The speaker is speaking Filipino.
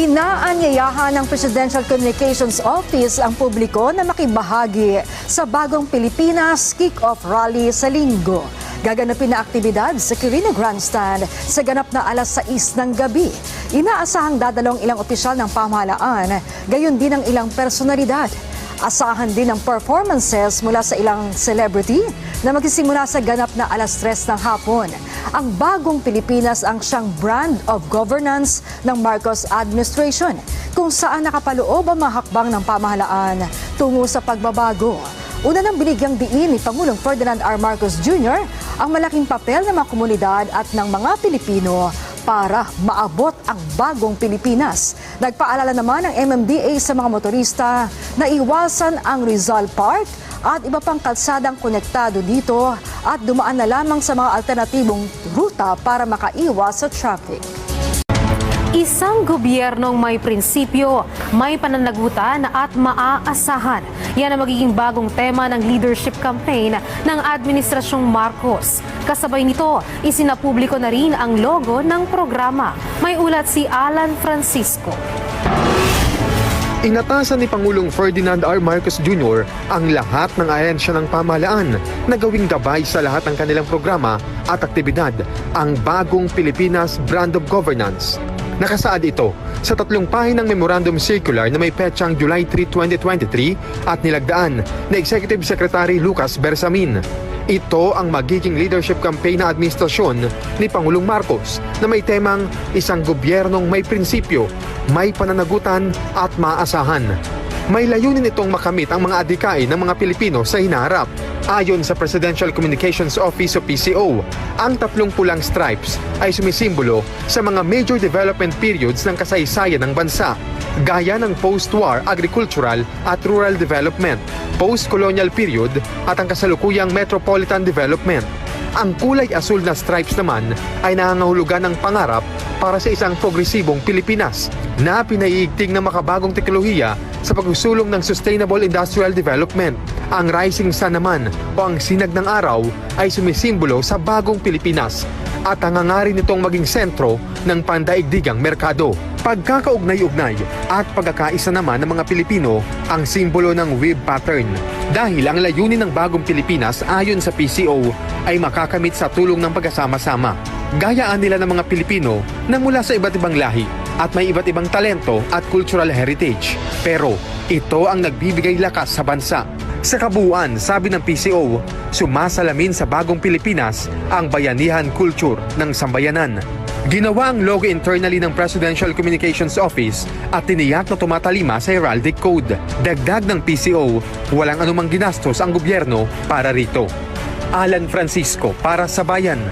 Inaanyayahan ng Presidential Communications Office ang publiko na makibahagi sa bagong Pilipinas kick-off rally sa linggo. Gaganapin na aktibidad sa Quirino Grandstand sa ganap na alas 6 ng gabi. Inaasahang dadalong ilang opisyal ng pamahalaan, gayon din ang ilang personalidad. Asahan din ang performances mula sa ilang celebrity na magsisimula sa ganap na alas 3 ng hapon. Ang bagong Pilipinas ang siyang brand of governance ng Marcos administration kung saan nakapaloob ang mga hakbang ng pamahalaan tungo sa pagbabago. Una nang binigyang diin ni Pangulong Ferdinand R. Marcos Jr. ang malaking papel ng mga komunidad at ng mga Pilipino para maabot ang bagong Pilipinas. Nagpaalala naman ng MMDA sa mga motorista na iwasan ang Rizal Park at iba pang kalsadang konektado dito at dumaan na lamang sa mga alternatibong ruta para makaiwas sa traffic. Isang gobyernong may prinsipyo, may pananagutan at maaasahan. Yan ang magiging bagong tema ng leadership campaign ng Administrasyong Marcos. Kasabay nito, isinapubliko na rin ang logo ng programa. May ulat si Alan Francisco. Inatasan ni Pangulong Ferdinand R. Marcos Jr. ang lahat ng ahensya ng pamahalaan na gawing gabay sa lahat ng kanilang programa at aktibidad ang bagong Pilipinas Brand of Governance. Nakasaad ito sa tatlong pahinang memorandum circular na may petsang July 3, 2023 at nilagdaan na Executive Secretary Lucas Bersamin. Ito ang magiging leadership campaign na administrasyon ni Pangulong Marcos na may temang isang gobyernong may prinsipyo, may pananagutan at maasahan. May layunin itong makamit ang mga adikain ng mga Pilipino sa hinaharap. Ayon sa Presidential Communications Office o PCO, ang tatlong pulang stripes ay sumisimbolo sa mga major development periods ng kasaysayan ng bansa, gaya ng post-war agricultural at rural development, post-colonial period at ang kasalukuyang metropolitan development. Ang kulay asul na stripes naman ay nangangahulugan ng pangarap para sa isang progresibong Pilipinas na pinaiigting ng makabagong teknolohiya sa pagsusulong ng sustainable industrial development. Ang rising sun naman o ang sinag ng araw ay sumisimbolo sa bagong Pilipinas at hangangarin nitong maging sentro ng pandaigdigang merkado. Pagkakaugnay-ugnay at pagkakaisa naman ng mga Pilipino ang simbolo ng wave pattern. Dahil ang layunin ng bagong Pilipinas ayon sa PCO ay makakamit sa tulong ng pagkasama-sama. Gayaan nila ng mga Pilipino na mula sa iba't ibang lahi at may iba't ibang talento at cultural heritage. Pero ito ang nagbibigay lakas sa bansa. Sa kabuuan, sabi ng PCO, sumasalamin sa bagong Pilipinas ang bayanihan culture ng sambayanan. Ginawa ang logo internally ng Presidential Communications Office at tiniyak na tumatalima sa Heraldic Code. Dagdag ng PCO, walang anumang ginastos ang gobyerno para rito. Alan Francisco para sa Bayan.